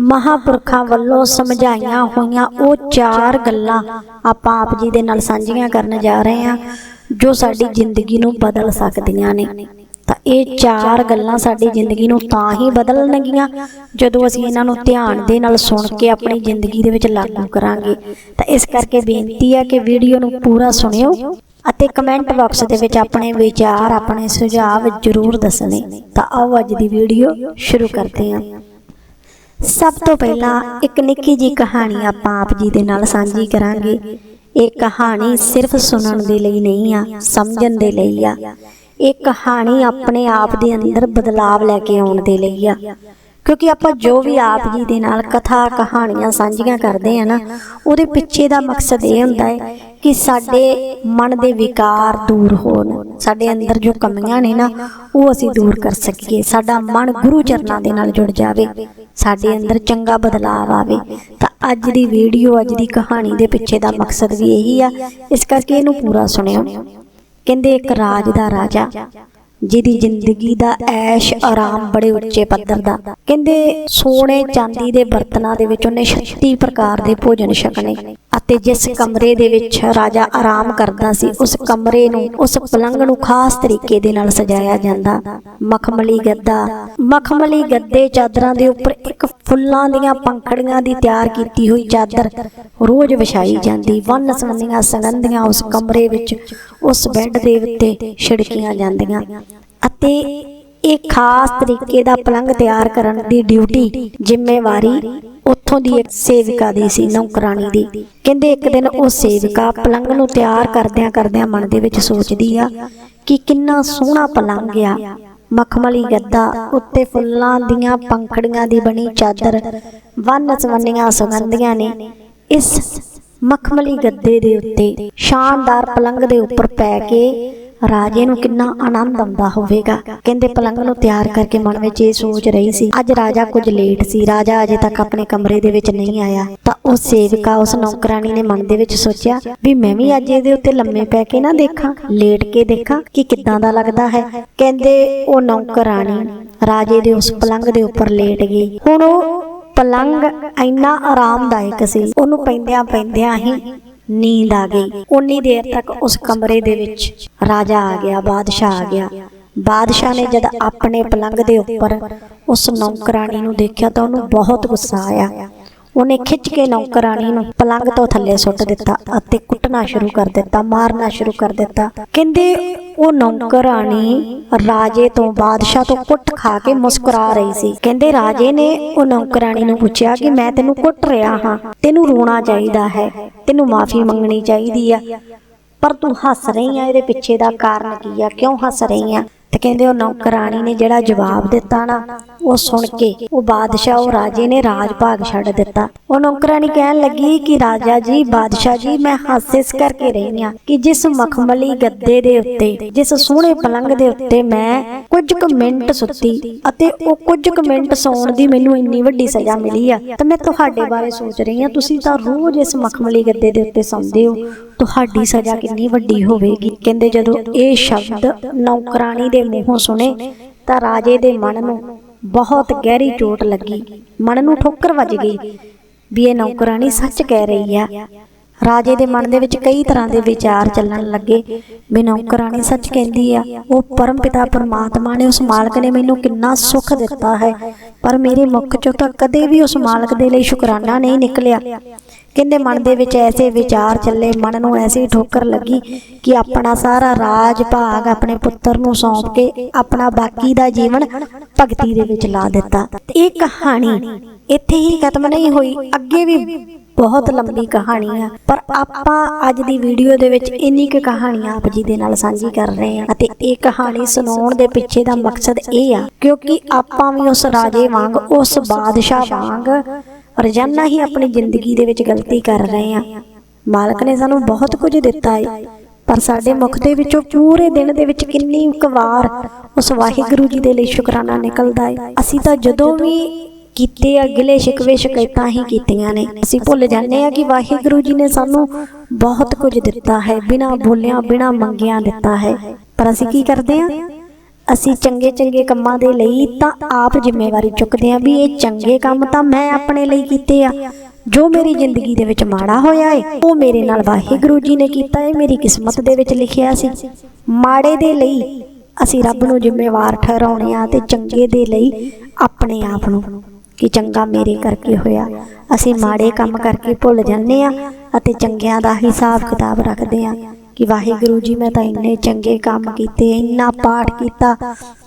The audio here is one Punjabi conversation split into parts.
ਮਹਾਪੁਰਖਾਂ ਵੱਲੋਂ ਸਮਝਾਈਆਂ ਹੋਈਆਂ ਉਹ ਚਾਰ ਗੱਲਾਂ ਆਪਾਂ ਆਪ ਜੀ ਦੇ ਨਾਲ ਸਾਂਝੀਆਂ ਕਰਨ ਜਾ ਰਹੇ ਹਾਂ, ਜੋ ਸਾਡੀ ਜ਼ਿੰਦਗੀ ਨੂੰ ਬਦਲ ਸਕਦੀਆਂ ਨੇ। ਤਾਂ ਇਹ ਚਾਰ ਗੱਲਾਂ ਸਾਡੀ ਜ਼ਿੰਦਗੀ ਨੂੰ ਤਾਂ ਹੀ ਬਦਲਣਗੀਆਂ ਜਦੋਂ ਅਸੀਂ ਇਹਨਾਂ ਨੂੰ ਧਿਆਨ ਦੇ ਨਾਲ ਸੁਣ ਕੇ ਆਪਣੀ ਜ਼ਿੰਦਗੀ ਦੇ ਵਿੱਚ ਲਾਗੂ ਕਰਾਂਗੇ। ਤਾਂ ਇਸ ਕਰਕੇ ਬੇਨਤੀ ਹੈ ਕਿ ਵੀਡੀਓ ਨੂੰ ਪੂਰਾ ਸੁਣਿਓ ਅਤੇ ਕਮੈਂਟ ਬਾਕਸ ਦੇ ਵਿੱਚ ਆਪਣੇ ਵਿਚਾਰ, ਆਪਣੇ ਸੁਝਾਅ ਜ਼ਰੂਰ ਦੱਸਣੇ। ਤਾਂ ਆਓ ਅੱਜ ਦੀ ਵੀਡੀਓ ਸ਼ੁਰੂ ਕਰਦੇ ਹਾਂ। ਸਭ ਤੋਂ ਪਹਿਲਾਂ ਇੱਕ ਨਿੱਕੀ ਜੀ ਕਹਾਣੀ ਆਪਾਂ ਆਪ ਜੀ ਦੇ ਨਾਲ ਸਾਂਝੀ ਕਰਾਂਗੇ। ਇਹ ਕਹਾਣੀ ਸਿਰਫ ਸੁਣਨ ਦੇ ਲਈ ਨਹੀਂ ਆ, ਸਮਝਣ ਦੇ ਲਈ ਆ। ਇਹ ਕਹਾਣੀ ਆਪਣੇ ਆਪ ਦੇ ਅੰਦਰ ਬਦਲਾਵ ਲੈ ਕੇ ਆਉਣ ਦੇ ਲਈ ਆ। ਕਿਉਂਕਿ ਆਪਾਂ ਜੋ ਵੀ ਆਪ ਜੀ ਦੇ ਨਾਲ ਕਥਾ ਕਹਾਣੀਆਂ ਸਾਂਝੀਆਂ ਕਰਦੇ ਆ ਨਾ ਉਹਦੇ ਪਿੱਛੇ ਦਾ ਮਕਸਦ ਇਹ ਹੁੰਦਾ ਹੈ ਕਿ ਸਾਡੇ ਮਨ ਦੇ ਵਿਕਾਰ ਦੂਰ ਹੋਣ ਸਾਡੇ ਅੰਦਰ ਜੋ ਕਮੀਆਂ ਨੇ ਨਾ ਉਹ ਅਸੀਂ ਦੂਰ ਕਰ ਸਕੀਏ ਸਾਡਾ ਮਨ ਗੁਰੂ ਚਰਨਾਂ ਦੇ ਨਾਲ ਜੁੜ ਜਾਵੇ ਸਾਡੇ ਅੰਦਰ ਚੰਗਾ ਬਦਲਾਅ ਆਵੇ ਤਾਂ ਅੱਜ ਦੀ ਵੀਡੀਓ ਅੱਜ ਦੀ ਕਹਾਣੀ ਦੇ ਪਿੱਛੇ ਦਾ ਮਕਸਦ ਵੀ ਇਹੀ ਆ ਇਸ ਕਰਕੇ ਇਹਨੂੰ ਪੂਰਾ ਸੁਣਿਓ। ਕਹਿੰਦੇ ਇੱਕ ਰਾਜ ਦਾ ਰਾਜਾ। ਜਿਹਦੀ ਜ਼ਿੰਦਗੀ ਦਾ ਐਸ਼ ਆਰਾਮ ਬੜੇ ਉੱਚੇ ਪੱਧਰ ਦਾ। ਕਹਿੰਦੇ ਸੋਨੇ ਚਾਂਦੀ ਦੇ ਬਰਤਨਾਂ ਦੇ ਵਿੱਚ ਉਹਨੇ 36 ਪ੍ਰਕਾਰ ਦੇ ਭੋਜਨ ਛਕਣੇ। ਅਤੇ ਜਿਸ ਕਮਰੇ ਦੇ ਵਿੱਚ ਰਾਜਾ ਆਰਾਮ ਕਰਦਾ ਸੀ, ਉਸ ਕਮਰੇ ਨੂੰ, ਉਸ ਪਲੰਗ ਨੂੰ ਖਾਸ ਤਰੀਕੇ ਦੇ ਨਾਲ ਸਜਾਇਆ ਜਾਂਦਾ। ਮਖਮਲੀ ਗੱਦਾ। ਮਖਮਲੀ ਗੱਦੇ ਚਾਦਰਾਂ ਦੇ ਉੱਪਰ ਇੱਕ ਫੁੱਲਾਂ ਦੀਆਂ ਪੰਖੜੀਆਂ ਦੀ ਤਿਆਰ ਕੀਤੀ ਹੋਈ ਚਾਦਰ ਰੋਜ਼ ਵਿਛਾਈ ਜਾਂਦੀ। ਵੰਨ ਸੰਵੰਨੀਆਂ ਸੁਗੰਧੀਆਂ ਉਸ ਕਮਰੇ ਵਿੱਚ, ਉਸ ਬੈੱਡ ਦੇ ਉੱਤੇ ਛਿੜਕੀਆਂ ਜਾਂਦੀਆਂ। ਅਤੇ ਇਹ ਖਾਸ ਤਰੀਕੇ ਦਾ ਪਲੰਗ ਤਿਆਰ ਕਰਨ ਦੀ ਡਿਊਟੀ ਜ਼ਿੰਮੇਵਾਰੀ ਉੱਥੋਂ ਦੀ ਇੱਕ ਸੇਵਿਕਾ ਦੀ ਸੀ ਨੌਕਰਾਨੀ ਦੀ। ਕਹਿੰਦੇ ਇੱਕ ਦਿਨ ਉਹ ਸੇਵਿਕਾ ਪਲੰਗ ਨੂੰ ਤਿਆਰ ਕਰਦਿਆਂ ਕਰਦਿਆਂ ਮਨ ਦੇ ਵਿੱਚ ਸੋਚਦੀ ਆ ਕਿ ਕਿੰਨਾ ਸੋਹਣਾ ਪਲੰਗ ਆ। ਮਖਮਲੀ ਗੱਦਾ, ਉੱਤੇ ਫੁੱਲਾਂ ਦੀਆਂ ਪੰਖੜੀਆਂ ਦੀ ਬਣੀ ਚਾਦਰ, ਵੰਨ ਸਵੰਨੀਆਂ ਸੁਗੰਧੀਆਂ ਨੇ। ਇਸ ਮਖਮਲੀ ਗੱਦੇ ਦੇ ਉੱਤੇ ਸ਼ਾਨਦਾਰ ਪਲੰਗ ਦੇ ਉੱਪਰ ਪੈ ਕੇ ਰਾਜੇ ਨੂੰ ਕਿੰਨਾ ਆਨੰਦ ਆਉਂਦਾ ਹੋਵੇਗਾ। ਕਹਿੰਦੇ ਪਲੰਗ ਨੂੰ ਤਿਆਰ ਕਰਕੇ ਮਨ ਵਿੱਚ ਇਹ ਸੋਚ ਰਹੀ ਸੀ, ਅੱਜ ਰਾਜਾ ਕੁਝ ਲੇਟ ਸੀ, ਰਾਜਾ ਅਜੇ ਤੱਕ ਆਪਣੇ ਕਮਰੇ ਦੇ ਵਿੱਚ ਨਹੀਂ ਆਇਆ। ਤਾਂ ਉਹ ਸੇਵਿਕਾ, ਉਸ ਨੌਕਰਾਨੀ ਨੇ ਮਨ ਦੇ ਵਿੱਚ ਸੋਚਿਆ ਵੀ ਮੈਂ ਵੀ ਅੱਜ ਇਹਦੇ ਉੱਤੇ ਲੰਮੇ ਪੈ ਕੇ ਨਾ ਦੇਖਾਂ, ਲੇਟ ਕੇ ਦੇਖਾਂ ਕਿ ਕਿੱਦਾਂ ਦਾ ਲੱਗਦਾ ਹੈ। ਕਹਿੰਦੇ ਉਹ ਨੌਕਰਾਨੀ ਰਾਜੇ ਦੇ ਉਸ ਪਲੰਗ ਦੇ ਉੱਪਰ ਲੇਟ ਗਈ। ਹੁਣ ਉਹ ਪਲੰਗ ਇੰਨਾ ਆਰਾਮਦਾਇਕ ਸੀ, ਉਹਨੂੰ ਪੈਂਦਿਆਂ ਪੈਂਦਿਆਂ ਹੀ ਨੀਂਦ ਆ ਗਈ। ਉਨੀ ਦੇਰ ਤੱਕ ਉਸ ਕਮਰੇ ਦੇ ਵਿੱਚ ਰਾਜਾ ਆ ਗਿਆ, ਬਾਦਸ਼ਾਹ ਆ ਗਿਆ। ਬਾਦਸ਼ਾਹ ਨੇ ਜਦ ਆਪਣੇ ਪਲੰਗ ਦੇ ਉੱਪਰ ਉਸ ਨੌਕਰਾਣੀ ਨੂੰ ਦੇਖਿਆ ਤਾਂ ਉਹਨੂੰ ਬਹੁਤ ਗੁੱਸਾ ਆਇਆ। ਉਹਨੇ ਖਿੱਚ ਕੇ ਨੌਕਰਾਣੀ ਨੂੰ ਪਲੰਗ ਤੋਂ ਥੱਲੇ ਸੁੱਟ ਦਿੱਤਾ ਅਤੇ ਕੁੱਟਣਾ ਸ਼ੁਰੂ ਕਰ ਦਿੱਤਾ, ਮਾਰਨਾ ਸ਼ੁਰੂ ਕਰ ਦਿੱਤਾ। ਕਹਿੰਦੇ ਉਹ ਨੌਕਰਾਨੀ ਰਾਜੇ ਤੋਂ ਬਾਦਸ਼ਾਹ ਤੋਂ ਕੁੱਟ ਖਾ ਕੇ ਮੁਸਕਰਾ ਰਹੀ ਸੀ। ਕਹਿੰਦੇ ਰਾਜੇ ਨੇ ਉਹ ਨੌਕਰਾਣੀ ਨੂੰ ਪੁੱਛਿਆ ਕਿ ਮੈਂ ਤੈਨੂੰ ਕੁੱਟ ਰਿਹਾ ਹਾਂ, ਤੈਨੂੰ ਰੋਣਾ ਚਾਹੀਦਾ ਹੈ, ਤੈਨੂੰ ਮਾਫੀ ਮੰਗਣੀ ਚਾਹੀਦੀ ਆ। ਪਰ ਤੂੰ ਹੱਸ ਰਹੀ ਆ, ਇਹਦੇ ਪਿੱਛੇ ਦਾ ਕਾਰਨ ਕੀ ਆ, ਕਿਉਂ ਹੱਸ ਰਹੀ ਆ? ਤੇ ਕਹਿੰਦੇ ਉਹ ਨੌਕਰਾਨੀ ਨੇ ਜਿਹੜਾ ਜਵਾਬ ਦਿੱਤਾ ਨਾ, ਉਹ ਸੁਣ ਕੇ ਉਹ ਬਾਦਸ਼ਾਹ, ਉਹ ਰਾਜੇ ਨੇ ਰਾਜ ਭਾਗ ਛੱਡ ਦਿੱਤਾ। ਉਹ ਨੌਕਰਾਨੀ ਕਹਿਣ ਲੱਗੀ ਕਿ ਰਾਜਾ ਜੀ, ਬਾਦਸ਼ਾਹ ਜੀ, ਮੈਂ ਹਾਸੇ ਕਰਕੇ ਰਹੀ ਆ ਕਿ ਜਿਸ ਮਖਮਲੀ ਗੱਦੇ ਦੇ ਉੱਤੇ, ਜਿਸ ਸੋਹਣੇ ਪਲੰਗ ਦੇ ਉੱਤੇ ਮੈਂ ਕੁਝ ਕੁ ਮਿੰਟ ਸੁੱਤੀ ਅਤੇ ਉਹ ਕੁਝ ਕੁ ਮਿੰਟ ਸੌਣ ਦੀ ਮੈਨੂੰ ਇੰਨੀ ਵੱਡੀ ਸਜ਼ਾ ਮਿਲੀ ਆ, ਤੇ ਮੈਂ ਤੁਹਾਡੇ ਬਾਰੇ ਸੋਚ ਰਹੀ ਆ ਤੁਸੀਂ ਤਾਂ ਰੋਜ਼ ਇਸ ਮਖਮਲੀ ਗੱਦੇ ਦੇ ਉੱਤੇ ਸੌਂਦੇ ਹੋ। ਤੁਹਾਡੀ ਸਜ਼ਾ ਕਿੰਨੀ ਵੱਡੀ ਹੋਵੇਗੀ। ਕਹਿੰਦੇ ਜਦੋਂ ਇਹ ਸ਼ਬਦ ਨੌਕਰਾਨੀ ਦੇ ਮੂੰਹੋਂ ਸੁਣੇ ਤਾਂ ਰਾਜੇ ਦੇ ਮਨ ਨੂੰ ਬਹੁਤ ਗਹਿਰੀ ਚੋਟ ਲੱਗੀ। ਮਨ ਨੂੰ ਠੋਕਰ ਵੱਜ ਗਈ ਵੀ ਇਹ ਨੌਕਰਾਨੀ ਸੱਚ ਕਹਿ ਰਹੀ ਆ। ਰਾਜੇ ਦੇ ਮਨ ਦੇ ਵਿੱਚ ਕਈ ਤਰ੍ਹਾਂ ਦੇ ਵਿਚਾਰ ਚੱਲਣ ਲੱਗੇ ਵੀ ਨੌਕਰਾਨੀ ਸੱਚ ਕਹਿੰਦੀ ਆ, ਉਹ ਪਰਮ ਪਿਤਾ ਪਰਮਾਤਮਾ ਨੇ ਉਸ ਮਾਲਕ ਨੇ ਮੈਨੂੰ ਕਿੰਨਾ ਸੁੱਖ ਦਿੱਤਾ ਹੈ, ਪਰ ਮੇਰੇ ਮੁਖ ਚੋਂ ਤਾਂ ਕਦੇ ਵੀ ਉਸ ਮਾਲਕ ਦੇ ਲਈ ਸ਼ੁਕਰਾਨਾ ਨਹੀਂ ਨਿਕਲਿਆ। ਕਹਿੰਦੇ ਮਨ ਦੇ ਵਿੱਚ ਐਸੇ ਵਿਚਾਰ ਚੱਲੇ ਮਨ ਨੂੰ ਐਸੀ ਠੋਕਰ ਲੱਗੀ ਕਿ ਆਪਣਾ ਸਾਰਾ ਰਾਜ ਭਾਗ ਆਪਣੇ ਪੁੱਤਰ ਨੂੰ ਸੌਂਪ ਕੇ ਆਪਣਾ ਬਾਕੀ ਦਾ ਜੀਵਨ ਭਗਤੀ ਦੇ ਵਿੱਚ ਲਾ ਦਿੱਤਾ। ਇਹ ਕਹਾਣੀ ਇੱਥੇ ਹੀ ਖਤਮ ਨਹੀਂ ਹੋਈ ਅੱਗੇ ਵੀ ਬਹੁਤ ਲੰਬੀ ਕਹਾਣੀ ਆ। ਪਰ ਆਪਾਂ ਅੱਜ ਦੀ ਵੀਡੀਓ ਦੇ ਵਿੱਚ ਇੰਨੀ ਕੁ ਕਹਾਣੀ ਆਪ ਜੀ ਦੇ ਨਾਲ ਸਾਂਝੀ ਕਰ ਰਹੇ ਹਾਂ ਅਤੇ ਇਹ ਕਹਾਣੀ ਸੁਣਾਉਣ ਦੇ ਪਿੱਛੇ ਦਾ ਮਕਸਦ ਇਹ ਆ ਕਿਉਂਕਿ ਆਪਾਂ ਵੀ ਉਸ ਰਾਜੇ ਵਾਂਗ ਉਸ ਬਾਦਸ਼ਾਹ ਵਾਂਗ ਰੋਜ਼ਾਨਾ ਹੀ ਆਪਣੀ ਜ਼ਿੰਦਗੀ ਦੇ ਵਿੱਚ ਗਲਤੀ ਕਰ ਰਹੇ ਹਾਂ। ਮਾਲਕ ਨੇ ਸਾਨੂੰ ਬਹੁਤ ਕੁਝ ਦਿੱਤਾ ਹੈ ਪਰ ਸਾਡੇ ਮੁਖ ਦੇ ਵਿੱਚੋਂ ਪੂਰੇ ਦਿਨ ਦੇ ਵਿੱਚ ਕਿੰਨੀ ਕੁ ਵਾਰ ਉਸ ਵਾਹਿਗੁਰੂ ਜੀ ਦੇ ਲਈ ਸ਼ੁਕਰਾਨਾ ਨਿਕਲਦਾ ਹੈ ਅਸੀਂ ਤਾਂ ਜਦੋਂ ਵੀ ਕੀਤੇ ਅਗਲੇ ਸ਼ਿਕਵੇ ਸ਼ਿਕਾਇਤਾਂ ਹੀ ਕੀਤੀਆਂ ਨੇ। ਅਸੀਂ ਭੁੱਲ ਜਾਂਦੇ ਆ ਕਿ ਵਾਹਿਗੁਰੂ ਜੀ ਨੇ ਸਾਨੂੰ ਬਹੁਤ ਕੁਝ ਦਿੱਤਾ ਹੈ, ਬਿਨਾਂ ਬੋਲਿਆਂ ਬਿਨਾਂ ਮੰਗਿਆਂ ਦਿੱਤਾ ਹੈ। ਪਰ ਅਸੀਂ ਕੀ ਕਰਦੇ ਆ ਅਸੀਂ ਚੰਗੇ ਚੰਗੇ ਕੰਮਾਂ ਦੇ ਲਈ ਤਾਂ ਆਪ ਜ਼ਿੰਮੇਵਾਰੀ ਚੁੱਕਦੇ ਆ ਵੀ ਇਹ ਚੰਗੇ ਕੰਮ ਤਾਂ ਮੈਂ ਆਪਣੇ ਲਈ ਕੀਤੇ ਆ। ਜੋ ਮੇਰੀ ਜ਼ਿੰਦਗੀ ਦੇ ਵਿੱਚ ਮਾੜਾ ਹੋਇਆ ਏ, ਉਹ ਮੇਰੇ ਨਾਲ ਵਾਹਿਗੁਰੂ ਜੀ ਨੇ ਕੀਤਾ ਏ, ਮੇਰੀ ਕਿਸਮਤ ਦੇ ਵਿੱਚ ਲਿਖਿਆ ਸੀ। ਮਾੜੇ ਦੇ ਲਈ ਅਸੀਂ ਰੱਬ ਨੂੰ ਜ਼ਿੰਮੇਵਾਰ ਠਹਿਰਾਉਣੇ ਆ ਤੇ ਚੰਗੇ ਦੇ ਲਈ ਆਪਣੇ ਆਪ ਨੂੰ, ਕਿ ਚੰਗਾ ਮੇਰੇ ਕਰਕੇ ਹੋਇਆ। ਅਸੀਂ ਮਾੜੇ ਕੰਮ ਕਰਕੇ ਭੁੱਲ ਜਾਂਦੇ ਆ ਅਤੇ ਚੰਗਿਆਂ ਦਾ ਹਿਸਾਬ ਕਿਤਾਬ ਰੱਖਦੇ ਆ ਕਿ ਵਾਹਿਗੁਰੂ ਜੀ, ਮੈਂ ਤਾਂ ਇੰਨੇ ਚੰਗੇ ਕੰਮ ਕੀਤੇ, ਇੰਨਾ ਪਾਠ ਕੀਤਾ,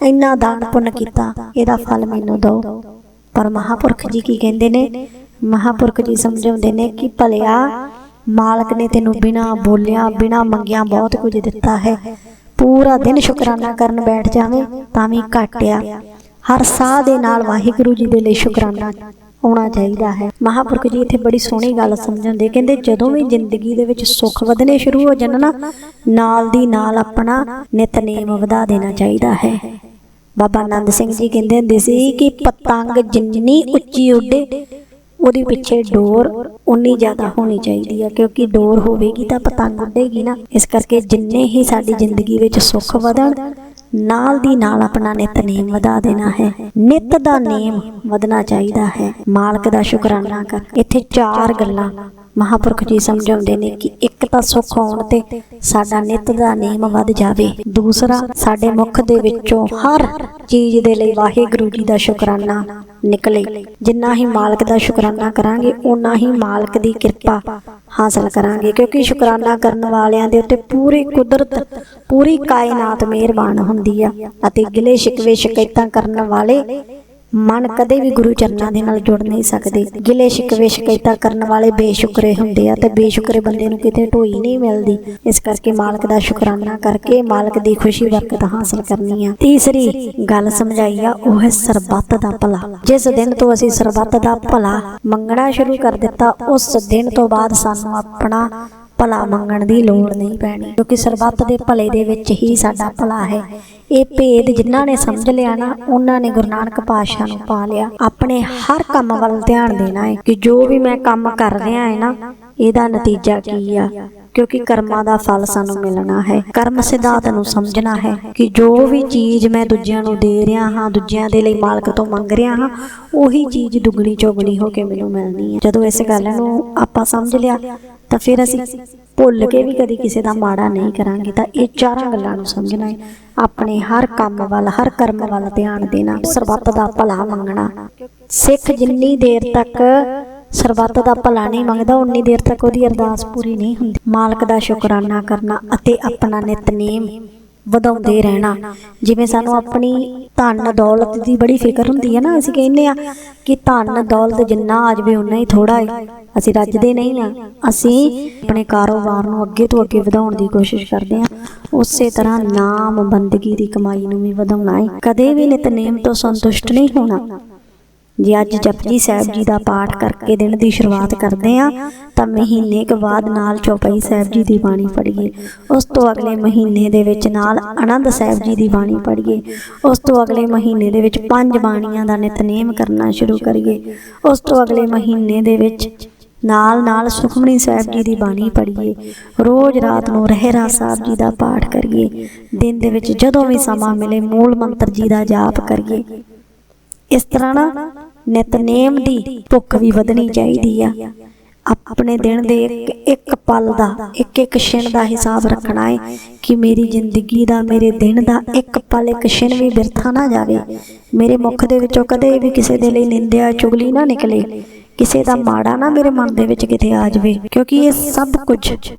ਇੰਨਾ ਦਾਨ ਪੁੰਨ ਕੀਤਾ, ਇਹਦਾ ਫਲ ਮੈਨੂੰ ਦਿਓ। ਪਰ ਮਹਾਪੁਰਖ ਜੀ ਕੀ ਕਹਿੰਦੇ ਨੇ? ਮਹਾਪੁਰਖ ਜੀ ਸਮਝਾਉਂਦੇ ਨੇ ਕਿ ਭਲਿਆ, ਮਾਲਕ ਨੇ ਤੈਨੂੰ ਬਿਨਾ ਬੋਲਿਆ, ਬਿਨਾ ਮੰਗਿਆ ਬਹੁਤ ਕੁਝ ਦਿੱਤਾ ਹੈ। ਪੂਰਾ ਦਿਨ ਸ਼ੁਕਰਾਨਾ ਕਰਨ ਬੈਠ ਜਾਵੇਂ, ਤਾਂ ਵੀ ਘਟਿਆ। ਹਰ ਸਾਹ ਦੇ ਨਾਲ ਵਾਹਿਗੁਰੂ ਜੀ ਦੇ ਲਈ ਸ਼ੁਕਰਾਨਾ ਹੋਣਾ ਚਾਹੀਦਾ ਹੈ। ਮਹਾਪੁਰਖ ਜੀ ਇੱਥੇ ਬੜੀ ਸੋਹਣੀ ਗੱਲ ਸਮਝਾਉਂਦੇ। ਕਹਿੰਦੇ ਜਦੋਂ ਵੀ ਜ਼ਿੰਦਗੀ ਦੇ ਵਿੱਚ ਸੁੱਖ ਵਧਣੇ ਸ਼ੁਰੂ ਹੋ ਜਾਣ ਨਾ, ਨਾਲ ਦੀ ਨਾਲ ਆਪਣਾ ਨਿਤਨੇਮ ਵਧਾ ਦੇਣਾ ਚਾਹੀਦਾ ਹੈ। ਬਾਬਾ ਆਨੰਦ ਸਿੰਘ ਜੀ ਕਹਿੰਦੇ ਹੁੰਦੇ ਸੀ ਕਿ ਪਤੰਗ ਜਿੰਨੀ ਉੱਚੀ ਉੱਡੇ, ਉਹਦੇ ਪਿੱਛੇ ਡੋਰ ਉਨੀ ਜ਼ਿਆਦਾ ਹੋਣੀ ਚਾਹੀਦੀ ਹੈ ਕਿਉਂਕਿ ਡੋਰ ਹੋਵੇਗੀ ਤਾਂ ਪਤੰਗ ਉੱਡੇਗੀ ਨਾ। ਇਸ ਕਰਕੇ ਜਿੰਨੇ ਹੀ ਸਾਡੀ ਜ਼ਿੰਦਗੀ ਵਿੱਚ ਸੁੱਖ ਵਧਣ ਨਾਲ ਦੀ ਨਾਲ ਆਪਣਾ ਨਿਤਨੇਮ ਵਧਾ ਦੇਣਾ ਹੈ। ਨਿਤ ਦਾ ਨੇਮ ਵਧਣਾ ਚਾਹੀਦਾ ਹੈ। ਮਾਲਕ ਦਾ ਸ਼ੁਕਰਾਨਾ ਕਰ। ਇੱਥੇ ਚਾਰ ਗੱਲਾਂ ਮਹਾਪੁਰਖ ਜੀ ਸਮਝਾਉਂਦੇ ਨੇ ਕਿ ਇੱਕ ਤਾਂ ਸੁੱਖ ਆਉਣ ਤੇ ਸਾਡਾ ਨਿਤ ਦਾ ਨੇਮ ਵੱਧ ਜਾਵੇ। ਦੂਸਰਾ, ਸਾਡੇ ਮੁਖ ਦੇ ਵਿੱਚੋਂ ਹਰ ਚੀਜ਼ ਦੇ ਲਈ ਵਾਹਿਗੁਰੂ ਜੀ ਦਾ ਸ਼ੁਕਰਾਨਾ ਨਿਕਲੇ। ਜਿੰਨਾ ਹੀ ਮਾਲਕ ਦਾ ਸ਼ੁਕਰਾਨਾ ਕਰਾਂਗੇ ਉਨਾ ਹੀ ਮਾਲਕ ਦੀ ਕਿਰਪਾ ਹਾਸਲ ਕਰਾਂਗੇ, ਕਿਉਂਕਿ ਸ਼ੁਕਰਾਨਾ ਕਰਨ ਵਾਲਿਆਂ ਦੇ ਉੱਤੇ ਪੂਰੀ ਕੁਦਰਤ, ਪੂਰੀ ਕਾਇਨਾਤ ਮਿਹਰਬਾਨ ਹੁੰਦੀ ਆ। ਅਤੇ ਗਿਲੇ ਸ਼ਿਕਵੇ ਸ਼ਿਕਾਇਤਾਂ ਕਰਨ ਵਾਲੇ ਮਨ ਕਦੇ ਵੀ ਗੁਰੂ ਚਰਨਾਂ ਦੇ ਨਾਲ ਜੁੜ ਨਹੀਂ ਸਕਦੇ। ਗਿਲੇ ਸ਼ਿਕਵੇ ਸ਼ਿਕਾਇਤਾਂ ਕਰਨ ਵਾਲੇ ਬੇਸ਼ੁਕਰੇ ਹੁੰਦੇ ਆ ਤੇ ਬੇਸ਼ੁਕਰੇ ਬੰਦੇ ਨੂੰ ਕਿਤੇ ਢੋਈ ਨਹੀਂ ਮਿਲਦੀ। ਇਸ ਕਰਕੇ ਮਾਲਕ ਦਾ ਸ਼ੁਕਰਾਨਾ ਕਰਕੇ ਮਾਲਕ ਦੀ ਖੁਸ਼ੀ ਬਰਕਤ ਹਾਸਲ ਕਰਨੀ ਆ। ਤੀਸਰੀ ਗੱਲ ਸਮਝਾਈ ਆ ਉਹ ਹੈ ਸਰਬੱਤ ਦਾ ਭਲਾ। ਜਿਸ ਦਿਨ ਤੋਂ ਅਸੀਂ ਸਰਬੱਤ ਦਾ ਭਲਾ ਮੰਗਣਾ ਸ਼ੁਰੂ ਕਰ ਦਿੱਤਾ ਉਸ ਦਿਨ ਤੋਂ ਬਾਅਦ ਸਾਨੂੰ ਆਪਣਾ ਭਲਾ ਮੰਗਣ ਦੀ ਲੋੜ ਨਹੀਂ ਪੈਣੀ। ਕਿਉਂਕਿ ਸਰਬੱਤ ਦੇ ਭਲੇ ਦੇ ਵਿੱਚ ਹੀ ਸਾਡਾ ਭਲਾ ਹੈ। ਇਹ ਭੇਦ ਜਿਨ੍ਹਾਂ ਨੇ ਸਮਝ ਲਿਆ ਨਾ, ਉਹਨਾਂ ਨੇ ਗੁਰੂ ਨਾਨਕ ਪਾਤਸ਼ਾਹ ਨੂੰ ਪਾ ਲਿਆ। ਆਪਣੇ ਹਰ ਕੰਮ ਵੱਲ ਧਿਆਨ ਦੇਣਾ ਹੈ ਕਿ ਜੋ ਵੀ ਮੈਂ ਕੰਮ ਕਰ ਰਿਹਾ ਹੈ ਨਾ, ਇਹਦਾ ਨਤੀਜਾ ਕੀ ਆ? ਕਿਉਂਕਿ ਕਰਮਾਂ ਦਾ ਫਲ ਸਾਨੂੰ ਮਿਲਣਾ ਹੈ। ਕਰਮ ਸਿਧਾਂਤ ਨੂੰ ਸਮਝਣਾ ਹੈ ਕਿ ਜੋ ਵੀ ਚੀਜ਼ ਮੈਂ ਦੂਜਿਆਂ ਨੂੰ ਦੇ ਰਿਹਾ ਹਾਂ, ਦੂਜਿਆਂ ਦੇ ਲਈ ਮਾਲਕ ਤੋਂ ਮੰਗ ਰਿਹਾ ਹਾਂ, ਉਹੀ ਚੀਜ਼ ਦੁੱਗਣੀ ਚੋਗਣੀ ਹੋ ਕੇ ਮੈਨੂੰ ਮਿਲਣੀ ਹੈ ਜਦੋਂ ਇਸ ਗੱਲ ਨੂੰ ਆਪਾਂ ਸਮਝ ਲਿਆ ਤਾਂ ਫਿਰ ਅਸੀਂ ਭੁੱਲ ਕੇ ਵੀ ਕਦੀ ਕਿਸੇ ਦਾ ਮਾੜਾ ਨਹੀਂ ਕਰਾਂਗੇ। ਤਾਂ ਇਹ ਚਾਰਾਂ ਗੱਲਾਂ ਨੂੰ ਸਮਝਣਾ ਹੈ। ਆਪਣੇ ਹਰ ਕੰਮ ਵੱਲ, ਹਰ ਕਰਮ ਵੱਲ ਧਿਆਨ ਦੇਣਾ, ਸਰਬੱਤ ਦਾ ਭਲਾ ਮੰਗਣਾ। ਸਿੱਖ ਜਿੰਨੀ ਦੇਰ ਤੱਕ ਸਰਬੱਤ ਦਾ ਭਲਾ ਨਹੀਂ ਮੰਗਦਾ, ਉਨੀ ਦੇਰ ਤੱਕ ਉਹਦੀ ਅਰਦਾਸ ਪੂਰੀ ਨਹੀਂ ਹੁੰਦੀ। ਮਾਲਕ ਦਾ ਸ਼ੁਕਰਾਨਾ ਕਰਨਾ ਅਤੇ ਆਪਣਾ ਨਿਤਨੇਮ ਵਧਾਉਂਦੇ ਰਹਿਣਾ। ਜਿਵੇਂ ਸਾਨੂੰ ਆਪਣੀ ਧਨ ਦੌਲਤ ਦੀ ਬੜੀ ਫਿਕਰ ਹੁੰਦੀ ਹੈ ਨਾ, ਅਸੀਂ ਕਹਿੰਦੇ ਆ ਕਿ ਧਨ ਦੌਲਤ ਜਿੰਨਾ ਆ ਜਾਵੇ ਉਨਾ ਹੀ ਥੋੜਾ ਹੈ ਅਸੀਂ ਰੱਜਦੇ ਨਹੀਂ ਆ। ਅਸੀਂ ਆਪਣੇ ਕਾਰੋਬਾਰ ਨੂੰ ਅੱਗੇ ਤੋਂ ਅੱਗੇ ਵਧਾਉਣ ਦੀ ਕੋਸ਼ਿਸ਼ ਕਰਦੇ ਆ ਉਸੇ ਤਰ੍ਹਾਂ ਨਾਮ ਬੰਦਗੀ ਦੀ ਕਮਾਈ ਨੂੰ ਵੀ ਵਧਾਉਣਾ ਹੈ ਕਦੇ ਵੀ ਨਿਤਨੇਮ ਤੋਂ ਸੰਤੁਸ਼ਟ ਨਹੀਂ ਹੋਣਾ। ਜੇ ਅੱਜ ਜਪਜੀ ਸਾਹਿਬ ਜੀ ਦਾ ਪਾਠ ਕਰਕੇ ਦਿਨ ਦੀ ਸ਼ੁਰੂਆਤ ਕਰਦੇ ਆ ਤਾਂ ਮਹੀਨੇ ਕੁ ਬਾਅਦ ਨਾਲ ਚੌਪਈ ਸਾਹਿਬ ਜੀ ਦੀ ਬਾਣੀ ਪੜ੍ਹੀਏ। ਉਸ ਤੋਂ ਅਗਲੇ ਮਹੀਨੇ ਦੇ ਵਿੱਚ ਨਾਲ ਆਨੰਦ ਸਾਹਿਬ ਜੀ ਦੀ ਬਾਣੀ ਪੜ੍ਹੀਏ। ਉਸ ਤੋਂ ਅਗਲੇ ਮਹੀਨੇ ਦੇ ਵਿੱਚ ਪੰਜ ਬਾਣੀਆਂ ਦਾ ਨਿਤਨੇਮ ਕਰਨਾ ਸ਼ੁਰੂ ਕਰੀਏ। ਉਸ ਤੋਂ ਅਗਲੇ ਮਹੀਨੇ ਦੇ ਵਿੱਚ ਨਾਲ ਨਾਲ ਸੁਖਮਨੀ ਸਾਹਿਬ ਜੀ ਦੀ ਬਾਣੀ ਪੜ੍ਹੀਏ। ਰੋਜ਼ ਰਾਤ ਨੂੰ ਰਹਿਰਾ ਸਾਹਿਬ ਜੀ ਦਾ ਪਾਠ ਕਰੀਏ। ਦਿਨ ਦੇ ਵਿੱਚ ਜਦੋਂ ਵੀ ਸਮਾਂ ਮਿਲੇ, ਮੂਲ ਮੰਤਰ ਜੀ ਦਾ ਜਾਪ ਕਰੀਏ। ਇਸ ਤਰ੍ਹਾਂ ਨਾ ਨਿਤਨੇਮ ਦੀ ਭੁੱਖ ਵੀ ਵਧਣੀ ਚਾਹੀਦੀ ਆ। ਆਪਣੇ ਦਿਨ ਦੇ ਇੱਕ ਇੱਕ ਪਲ ਦਾ, ਇੱਕ ਇੱਕ ਛਿਣ ਦਾ ਹਿਸਾਬ ਰੱਖਣਾ ਹੈ ਕਿ ਮੇਰੀ ਜ਼ਿੰਦਗੀ ਦਾ, ਮੇਰੇ ਦਿਨ ਦਾ ਇੱਕ ਪਲ, ਇੱਕ ਛਿਣ ਵੀ ਬਿਰਥਾ ਨਾ ਜਾਵੇ। ਮੇਰੇ ਮੁਖ ਦੇ ਵਿੱਚੋਂ ਕਦੇ ਵੀ ਕਿਸੇ ਦੇ ਲਈ ਨਿੰਦਿਆ, ਚੁਗਲੀ ਨਾ ਨਿਕਲੇ। ਕਿਸੇ ਦਾ ਮਾੜਾ ਨਾ ਮੇਰੇ ਮਨ ਦੇ ਵਿੱਚ ਕਿਤੇ ਆ ਜਾਵੇ, ਕਿਉਂਕਿ ਇਹ ਸਭ ਕੁਝ